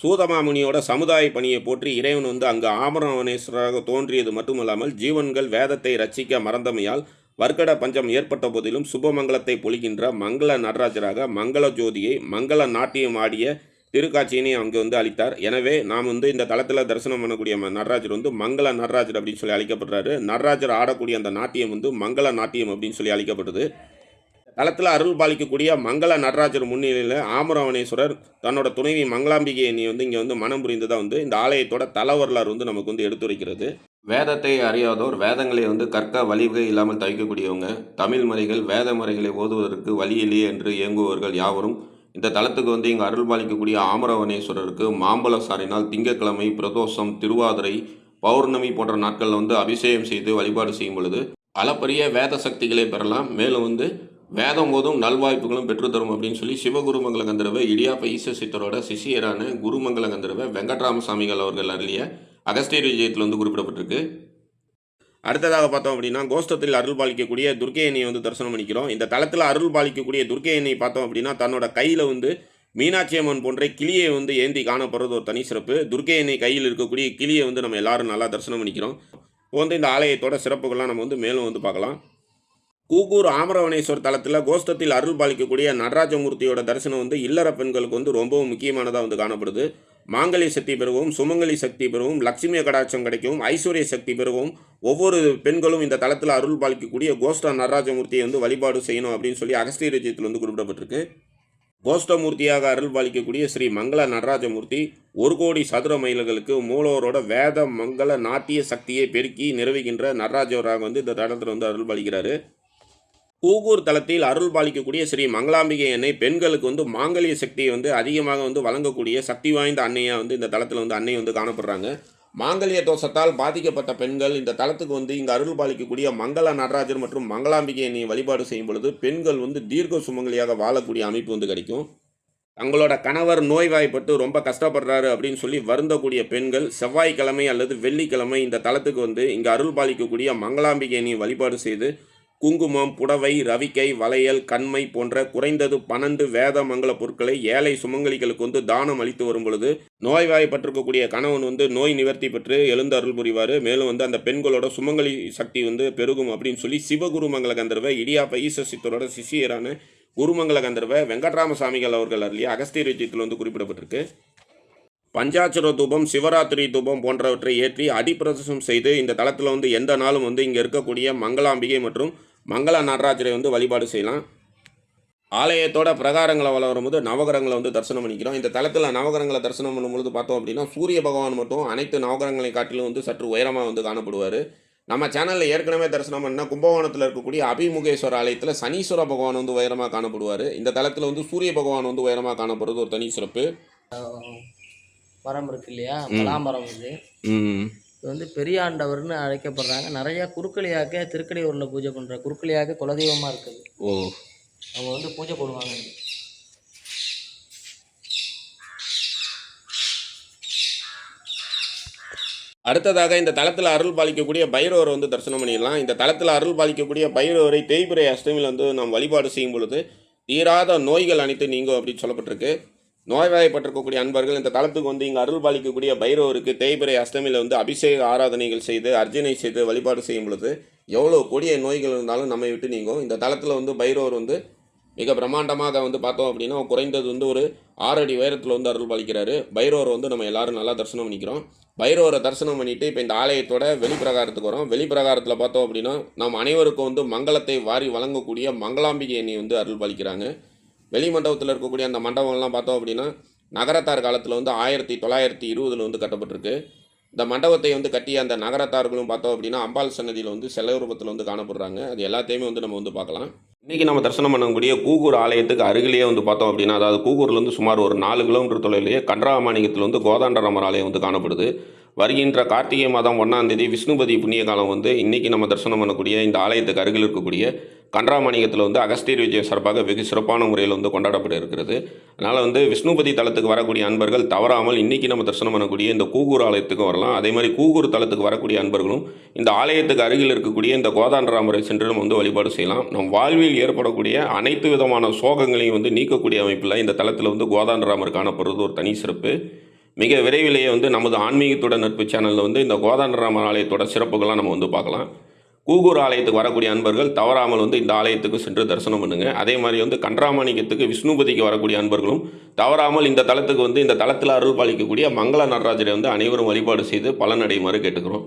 சூதமாமுனியோட சமுதாய பணியை போற்றி இறைவன் வந்து அங்கு ஆமரவனேஸ்வராக தோன்றியது மட்டுமல்லாமல் ஜீவன்கள் வேதத்தை ரட்சிக்க மறந்தமையால் வர்க்கட பஞ்சம் ஏற்பட்ட போதிலும் சுபமங்கலத்தை பொழிகின்ற மங்கள நடராஜராக மங்கள ஜோதியை மங்கள நாட்டியம் ஆடிய திருக்காட்சியினை அங்கே வந்து அளித்தார். எனவே நாம் வந்து இந்த தளத்தில் தரிசனம் பண்ணக்கூடிய ம- நடராஜர் வந்து மங்கள நடராஜர் அப்படின்னு சொல்லி அழைக்கப்படுறாரு. நடராஜர் ஆடக்கூடிய அந்த நாட்டியம் வந்து மங்கள நாட்டியம் அப்படின்னு சொல்லி அழைக்கப்படுது. தளத்தில் அருள் பாலிக்கக்கூடிய மங்கள நடராஜர் முன்னிலையில் ஆமரவணேஸ்வரர் தன்னோட துணைவி மங்களாம்பிகையை நீ வந்து இங்கே வந்து மனம் புரிந்ததாக வந்து இந்த ஆலயத்தோட தல வரலாறு வந்து நமக்கு வந்து எடுத்துரைக்கிறது. வேதத்தை அறியாதோர் வேதங்களை வந்து கற்க வழிவகை இல்லாமல் தவிக்கக்கூடியவங்க. தமிழ் முறைகள் வேத முறைகளை ஓதுவதற்கு வழி இல்லையே என்று இயங்குபவர்கள் யாவரும் இந்த தலத்துக்கு வந்து இங்கே அருள் பாலிக்கக்கூடிய ஆமரவனேஸ்வரருக்கு மாம்பழ சாரினால் திங்கட்கிழமை பிரதோஷம் திருவாதிரை பௌர்ணமி போன்ற நாட்களில் வந்து அபிஷேகம் செய்து வழிபாடு செய்யும் பொழுது அளப்பரிய வேத சக்திகளை பெறலாம். மேலும் வந்து வேதம் போதும் நல்வாய்ப்புகளும் பெற்றுத்தரும் அப்படின்னு சொல்லி சிவகுருமங்கல கந்தரவை இடியாப்ப ஈச சித்தரோட சிஷியரான குருமங்கல கந்தரவை வெங்கட்ராமசாமிகள் அவர்கள் அருளிய அகஸ்தீர் விஜயத்தில் வந்து குறிப்பிடப்பட்டிருக்கு. அடுத்ததாக பார்த்தோம் அப்படின்னா கோஷ்டத்தில் அருள் பாலிக்கக்கூடிய துர்க்கை வந்து தரிசனம் பண்ணிக்கிறோம். இந்த தளத்தில் அருள் பாலிக்கக்கூடிய துர்க்கை பார்த்தோம் அப்படின்னா தன்னோட கையில் வந்து மீனாட்சி அம்மன் போன்ற கிளியை வந்து ஏந்தி காணப்படுறது ஒரு தனி சிறப்பு. துர்க்கை கையில் இருக்கக்கூடிய கிளியை வந்து நம்ம எல்லாரும் நல்லா தரிசனம் பண்ணிக்கிறோம். இப்போ வந்து இந்த ஆலயத்தோட சிறப்புகள்லாம் நம்ம வந்து மேலும் வந்து பார்க்கலாம். கூக்கூர் ஆமரவனேஸ்வர் தலத்தில் கோஷ்டத்தில் அருள் பாலிக்கக்கூடிய நடராஜமூர்த்தியோட தரிசனம் வந்து இல்லற பெண்களுக்கு வந்து ரொம்பவும் முக்கியமானதாக வந்து காணப்படுது. மாங்கல்ய சக்தி பெறவும் சுமங்கலி சக்தி பெறவும் லட்சுமிய கடாட்சம் கிடைக்கவும் ஐஸ்வர்ய சக்தி பெறவும். ஒவ்வொரு பெண்களும் இந்த தளத்தில் அருள் பாலிக்கக்கூடிய கோஷ்டா நடராஜமூர்த்தியை வந்து வழிபாடு செய்யணும் அப்படின்னு சொல்லி அகஸ்திய ரஜயத்தில் வந்து குறிப்பிடப்பட்டிருக்கு. கோஷ்டமூர்த்தியாக அருள் பாலிக்கக்கூடிய ஸ்ரீ மங்கள நடராஜமூர்த்தி ஒரு கோடி சதுர மைல்களுக்கு மூலவரோட வேத மங்கள நாட்டிய சக்தியை பெருக்கி நிறுவுகின்ற நடராஜவராக வந்து இந்த தளத்தில் வந்து அருள் பாலிக்கிறாரு. கூகூர் தளத்தில் அருள் பாலிக்கக்கூடிய ஸ்ரீ மங்களாம்பிகை அன்னை பெண்களுக்கு வந்து மாங்கலிய சக்தியை வந்து அதிகமாக வந்து வழங்கக்கூடிய சக்தி வாய்ந்த அன்னையாக வந்து இந்த தளத்தில் வந்து அன்னை வந்து காணப்படுறாங்க. மாங்கல்ய தோஷத்தால் பாதிக்கப்பட்ட பெண்கள் இந்த தளத்துக்கு வந்து இங்கு அருள் பாலிக்கக்கூடிய மங்கள நடராஜர் மற்றும் மங்களாம்பிகை அன்னையை வழிபாடு செய்யும் பொழுது பெண்கள் வந்து தீர்க்க சுமங்கலியாக வாழக்கூடிய அமைப்பு வந்து கிடைக்கும். தங்களோட கணவர் நோய்வாய்ப்பட்டு ரொம்ப கஷ்டப்படுறாரு அப்படின்னு சொல்லி வருந்தக்கூடிய பெண்கள் செவ்வாய்க்கிழமை அல்லது வெள்ளிக்கிழமை இந்த தளத்துக்கு வந்து இங்கே அருள் பாலிக்கக்கூடிய மங்களாம்பிகை அணியை வழிபாடு செய்து குங்குமம் புடவை ரவிக்கை வளையல் கண்மை போன்ற குறைந்தது பன்னெண்டு வேத மங்கள பொருட்களை ஏழை சுமங்கலிகளுக்கு வந்து தானம் அளித்து வரும் பொழுது நோய்வாய்ப்பட்டிருக்கக்கூடிய கணவன் வந்து நோய் நிவர்த்தி பெற்று எழுந்து அருள் புரிவார். மேலும் வந்து அந்த பெண்களோட சுமங்கலி சக்தி வந்து பெருகும் அப்படின்னு சொல்லி சிவகுருமங்கல கந்தர்வ இடியாப்ப ஈசசித்தரோட சிஷியரான குருமங்கல கந்தர்வ வெங்கட்ராமசாமிகள் அவர்கள் அருளிய அகஸ்திய விஜயத்தில் வந்து குறிப்பிடப்பட்டிருக்கு. பஞ்சாட்சர தூபம் சிவராத்திரி தூபம் போன்றவற்றை ஏற்றி அடிப்பிரதேசம் செய்து இந்த தளத்தில் வந்து எந்த நாளும் வந்து இங்கே இருக்கக்கூடிய மங்களாம்பிகை மற்றும் மங்கள நடராஜரை வந்து வழிபாடு செய்யலாம். ஆலயத்தோட பிரகாரங்களை வள வரும்போது நவகிரகங்களை வந்து தரிசனம் பண்ணிக்கிறோம். இந்த தளத்தில் நவகிரகங்களை தரிசனம் பண்ணும்பொழுது பார்த்தோம் அப்படின்னா சூரிய பகவான் மட்டும் அனைத்து நவகிரகங்களை காட்டிலும் வந்து சற்று உயரமாக வந்து காணப்படுவார். நம்ம சேனலில் ஏற்கனவே தரிசனம் பண்ணால் கும்பகோணத்தில் இருக்கக்கூடிய அபிமுகேஸ்வர ஆலயத்தில் சனீஸ்வர பகவான் வந்து உயரமாக காணப்படுவார். இந்த தளத்தில் வந்து சூரிய பகவான் வந்து உயரமாக காணப்படுறது ஒரு தனி சிறப்பு. மரம் இருக்கு இல்லையா? பலாமரம் ம். இது வந்து பெரியாண்டவர்னு அழைக்கப்படுறாங்க. நிறைய குறுக்களியாக்க திருக்கடையூரில் பூஜை பண்ணுற குறுக்களியாக்க குலதெய்வமாக இருக்குது. ஓ. அவங்க வந்து பூஜை போடுவாங்க. அடுத்ததாக இந்த தளத்தில் அருள் பாலிக்கக்கூடிய பைரவரை வந்து தரிசனம் பண்ணிடலாம். இந்த தளத்தில் அருள் பாலிக்கக்கூடிய பைரவரை தேய்பிரை அஷ்டமியில் வந்து நாம் வழிபாடு செய்யும் பொழுது தீராத நோய்கள் அனைத்து நீங்கும் அப்படின்னு சொல்லப்பட்டிருக்கு. நோய்வாய்ப்பட்டிருக்கக்கூடிய அன்பர்கள் இந்த தளத்துக்கு வந்து இங்கே அருள் பாலிக்கக்கூடிய பைரவருக்கு தேய்பிரை அஷ்டமியில் வந்து அபிஷேக ஆராதனைகள் செய்து அர்ஜனை செய்து வழிபாடு செய்யும் பொழுது எவ்வளோ கொடிய நோய்கள் இருந்தாலும் நம்மை விட்டு நீங்கும். இந்த தளத்தில் வந்து பைரவர் வந்து மிக பிரம்மாண்டமாக வந்து பார்த்தோம் அப்படின்னா குறைந்தது வந்து ஒரு ஆறு அடி உயரத்தில் வந்து அருள் பாலிக்கிறாரு பைரவரை வந்து நம்ம எல்லாரும் நல்லா தரிசனம் பண்ணிக்கிறோம். பைரவரை தரிசனம் பண்ணிட்டு இப்போ இந்த ஆலயத்தோட வெளிப்பிரகாரத்துக்கு வரோம். வெளிப்பிரகாரத்தில் பார்த்தோம் அப்படின்னா நம் அனைவருக்கும் வந்து மங்களத்தை வாரி வழங்கக்கூடிய மங்களாம்பிகை எண்ணி வந்து அருள் பாலிக்கிறாங்க வெளி மண்டபத்தில் இருக்கக்கூடிய அந்த மண்டபம்லாம் பார்த்தோம் அப்படின்னா நகரத்தார் காலத்தில் வந்து ஆயிரத்தி தொள்ளாயிரத்தி இருபதில் வந்து கட்டப்பட்டிருக்கு. இந்த மண்டபத்தை வந்து கட்டிய அந்த நகரத்தார்களும் பார்த்தோம் அப்படின்னா அம்பாள் சன்னதியில் வந்து சிலை ரூபத்தில் வந்து காணப்படுறாங்க. அது எல்லாத்தையுமே வந்து நம்ம வந்து பார்க்கலாம். இன்றைக்கி நம்ம தரிசனம் பண்ணக்கூடிய கூகூர் ஆலயத்துக்கு அருகிலேயே வந்து பார்த்தோம் அப்படின்னா அதாவது கூகூர்லேருந்து சுமார் ஒரு நாலு கிலோமீட்டர் தொலைவிலேயே கன்றாமாணிக்கத்தில் வந்து கோதாண்டராமர் ஆலயம் வந்து காணப்படுது. வருகின்ற கார்த்திகை மாதம் ஒன்றாம் தேதி விஷ்ணுபதி புண்ணிய காலம் வந்து இன்றைக்கி நம்ம தரிசனம் பண்ணக்கூடிய இந்த ஆலயத்துக்கு அருகில் இருக்கக்கூடிய கன்றாமாணிக்கத்தில் வந்து அகஸ்தியர் விஜயம் சார்பாக வெகு சிறப்பான முறையில் வந்து கொண்டாடப்பட இருக்கிறது. அதனால் வந்து விஷ்ணுபதி தலத்துக்கு வரக்கூடிய அன்பர்கள் தவறாமல் இன்றைக்கி நம்ம தரிசனம் பண்ணக்கூடிய இந்த கூகூர் ஆலயத்துக்கும் வரலாம். அதே மாதிரி கூகூர் தளத்துக்கு வரக்கூடிய அன்பர்களும் இந்த ஆலயத்துக்கு அருகில் இருக்கக்கூடிய இந்த கோதாண்டராமரை சென்று நம்ம வந்து வழிபாடு செய்யலாம். நம் வாழ்வில் ஏற்படக்கூடிய அனைத்து விதமான சோகங்களையும் வந்து நீக்கக்கூடிய அமைப்பில் இந்த தளத்தில் வந்து கோதாண்டராமர் காணப்படுறது ஒரு தனி சிறப்பு. மிக விரைவிலேயே வந்து நமது ஆன்மீகத்தோட நட்பு சேனலில் வந்து இந்த கோதாண்டராமன் ஆலயத்தோட சிறப்புகள்லாம் நம்ம வந்து பார்க்கலாம். கூகூர் ஆலயத்துக்கு வரக்கூடிய அன்பர்கள் தவறாமல் வந்து இந்த ஆலயத்துக்கு சென்று தரிசனம் பண்ணுங்கள் அதே மாதிரி வந்து கன்றாமணிக்கத்துக்கு விஷ்ணுபதிக்கு வரக்கூடிய அன்பர்களும் தவறாமல் இந்த தலத்துக்கு வந்து இந்த தளத்தில் அருள் பாலிக்கக்கூடிய மங்கள நடராஜரை வந்து அனைவரும் வழிபாடு செய்து பலனடையுமாறு கேட்டுக்கிறோம்.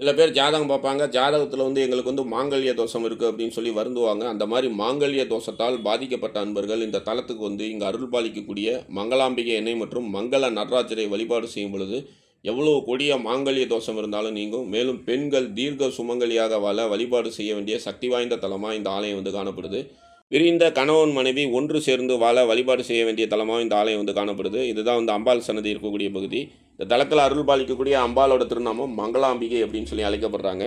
சில பேர் ஜாதகம் பார்ப்பாங்க. ஜாதகத்தில் வந்து எங்களுக்கு வந்து மாங்கல்ய தோஷம் இருக்குது அப்படின்னு சொல்லி வருந்துவாங்க. அந்த மாதிரி மாங்கல்ய தோஷத்தால் பாதிக்கப்பட்ட அன்பர்கள் இந்த தலத்துக்கு வந்து இங்கே அருள் பாலிக்கக்கூடிய மங்களாம்பிகை எண்ணெய் மற்றும் மங்கள நடராஜரை வழிபாடு செய்யும் பொழுது எவ்வளோ கொடிய மாங்கல்ய தோஷம் இருந்தாலும் நீங்கும். மேலும் பெண்கள் தீர்க்க சுமங்கலியாக வாழ வழிபாடு செய்ய வேண்டிய சக்தி வாய்ந்த தலமாக இந்த ஆலயம் வந்து காணப்படுது. விரிந்த கணவன் மனைவி ஒன்று சேர்ந்து வாழ வழிபாடு செய்ய வேண்டிய தலமாக இந்த ஆலயம் வந்து காணப்படுது. இதுதான் வந்து அம்பாள் சன்னதி இருக்கக்கூடிய பகுதி. இந்த தளத்தில் அருள் பாலிக்கக்கூடிய அம்பாளோட திருநாமம் மங்களாம்பிகை அப்படின்னு சொல்லி அழைக்கப்படுறாங்க.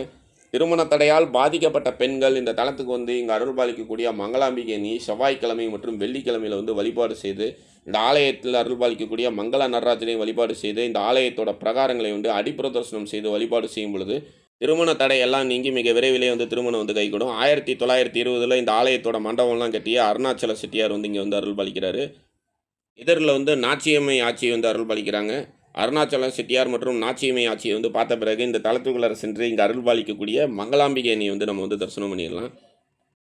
திருமண தடையால் பாதிக்கப்பட்ட பெண்கள் இந்த தளத்துக்கு வந்து இங்கே அருள் பாலிக்கக்கூடிய மங்களாம்பிகை நீ செவ்வாய்க்கிழமை மற்றும் வெள்ளிக்கிழமையில் வந்து வழிபாடு செய்து இந்த ஆலயத்தில் அருள் பாலிக்கக்கூடிய மங்கள நடராஜனை வழிபாடு செய்து இந்த ஆலயத்தோட பிரகாரங்களை வந்து அடிப்பிரதர்சனம் செய்து வழிபாடு செய்யும் பொழுது திருமண தடை எல்லாம் நீங்கி மிக விரைவிலே வந்து திருமணம் வந்து கைகூடும். ஆயிரத்தி தொள்ளாயிரத்தி இருபதில் இந்த ஆலயத்தோட மண்டபம்லாம் கட்டிய அருணாச்சல செட்டியார் வந்து இங்கே வந்து அருள் பலிக்கிறாரு இதரில் வந்து நாச்சியம்மை ஆட்சியை வந்து அருள் பலிக்கிறாங்க அருணாச்சலம் செட்டியார் மற்றும் நாச்சியம்மை ஆட்சியை வந்து பார்த்த பிறகு இந்த தளத்துக்குள்ளார சென்று இங்கே அருள் பாலிக்கக்கூடிய மங்களாம்பிகை அணியை வந்து நம்ம வந்து தரிசனம் பண்ணிடலாம்.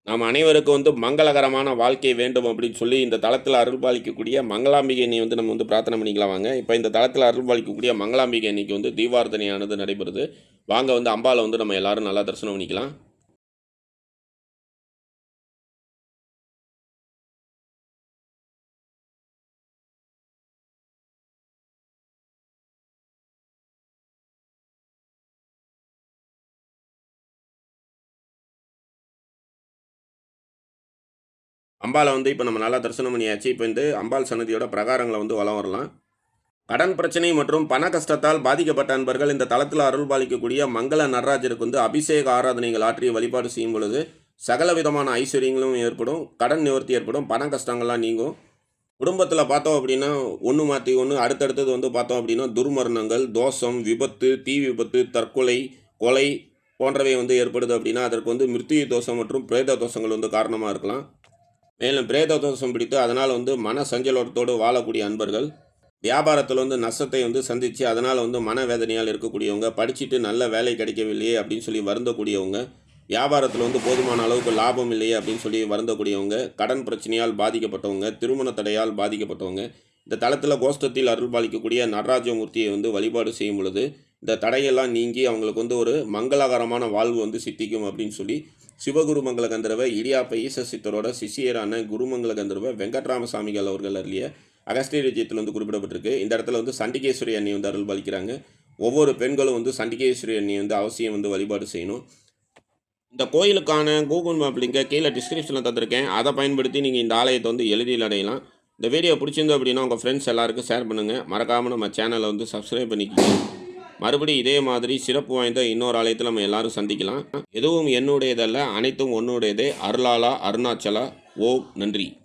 நாம் அனைவருக்கும் வந்து மங்களகரமான வாழ்க்கை வேண்டும் அப்படின்னு சொல்லி இந்த தளத்தில் அருள்பாலிக்கக்கூடிய மங்களாம்பிகை அணி வந்து நம்ம வந்து பிரார்த்தனை பண்ணிக்கலாம் வாங்க. இப்போ இந்த தளத்தில் அருள்பாலிக்கக்கூடிய மங்களாம்பிகை அன்னைக்கு வந்து தீபார்த்தனையானது நடைபெறுது. வாங்க வந்து அம்பாவில் வந்து நம்ம எல்லாரும் நல்லா தரிசனம் பண்ணிக்கலாம். அம்பாலை வந்து இப்போ நம்ம நல்லா தரிசனம் பண்ணியாச்சு. இப்போ இந்த அம்பாள் சன்னதியோட பிரகாரங்களை வந்து வளம் வரலாம். கடன் பிரச்சனை மற்றும் பண கஷ்டத்தால் பாதிக்கப்பட்ட அன்பர்கள் இந்த தளத்தில் அருள் பாலிக்கக்கூடிய மங்கள நடராஜருக்கு வந்து அபிஷேக ஆராதனைகள் ஆற்றி வழிபாடு செய்யும் பொழுது சகல விதமான ஐஸ்வர்யங்களும் ஏற்படும். கடன் நிவர்த்தி ஏற்படும். பண கஷ்டங்கள்லாம் நீங்கும். குடும்பத்தில் பார்த்தோம் அப்படின்னா ஒன்று மாற்றி ஒன்று அடுத்தடுத்தது வந்து பார்த்தோம் அப்படின்னா துர்மரணங்கள் தோஷம் விபத்து தீ விபத்து தற்கொலை கொலை போன்றவை வந்து ஏற்படுது அப்படின்னா அதற்கு வந்து மிருத்யு தோஷம் மற்றும் பிரேத தோஷங்கள் வந்து காரணமாக இருக்கலாம். மேலும் பிரேத தோஷம் பிடித்து அதனால் வந்து மன சஞ்சலத்தோடு வாழக்கூடிய அன்பர்கள் வியாபாரத்தில் வந்து நஷ்டத்தை வந்து சந்தித்து அதனால் வந்து மனவேதனையால் இருக்கக்கூடியவங்க படிச்சுட்டு நல்ல வேலை கிடைக்கவில்லையே அப்படின்னு சொல்லி வருந்தக்கூடியவங்க வியாபாரத்தில் வந்து போதுமான அளவுக்கு லாபம் இல்லையே அப்படின்னு சொல்லி வருந்தக்கூடியவங்க கடன் பிரச்சனையால் பாதிக்கப்பட்டவங்க திருமண தடையால் பாதிக்கப்பட்டவங்க இந்த தளத்தில் கோஷ்டத்தில் அருள் பாலிக்கக்கூடிய நடராஜமூர்த்தியை வந்து வழிபாடு செய்யும் பொழுது இந்த தடையெல்லாம் நீங்கி அவங்களுக்கு வந்து ஒரு மங்களகரமான வாழ்வு வந்து சித்திக்கும் அப்படின்னு சொல்லி சிவகுருமங்கல கந்தர்வ இடியாப்ப ஈச சித்தரோட சிஷியரான குருமங்கல வெங்கட்ராம சாமிகள் அவர்கள் அருளிய அகஸ்திய விஜயத்தில் வந்து குறிப்பிடப்பட்டிருக்கு. இந்த இடத்துல வந்து சண்டிகேஸ்வரி அண்ணி வந்து அருள் பாலிக்கிறாங்க. ஒவ்வொரு பெண்களும் வந்து சண்டிகேஸ்வரி அண்ணி வந்து அவசியம் வந்து வழிபாடு செய்யணும். இந்த கோயிலுக்கான கூகுள் மேப் லிங்கை கீழே டிஸ்கிரிப்ஷனில் தந்திருக்கேன். அதை பயன்படுத்தி நீங்கள் இந்த ஆலயத்தை வந்து எளிதில் அடையலாம். இந்த வீடியோ பிடிச்சிருந்தோம் அப்படின்னா உங்கள் ஃப்ரெண்ட்ஸ் எல்லாருக்கும் ஷேர் பண்ணுங்கள் மறக்காமல் நம்ம சேனலை வந்து சப்ஸ்கிரைப் பண்ணிக்கோங்க. மறுபடியும் இதே மாதிரி சிறப்பு வாய்ந்த இன்னொரு ஆலயத்தில் நம்ம எல்லாரும் சந்திக்கலாம். எதுவும் என்னுடையதல்ல அனைத்தும் உன்னுடையதே. அருளாலா அருணாச்சலா ஓம் நன்றி.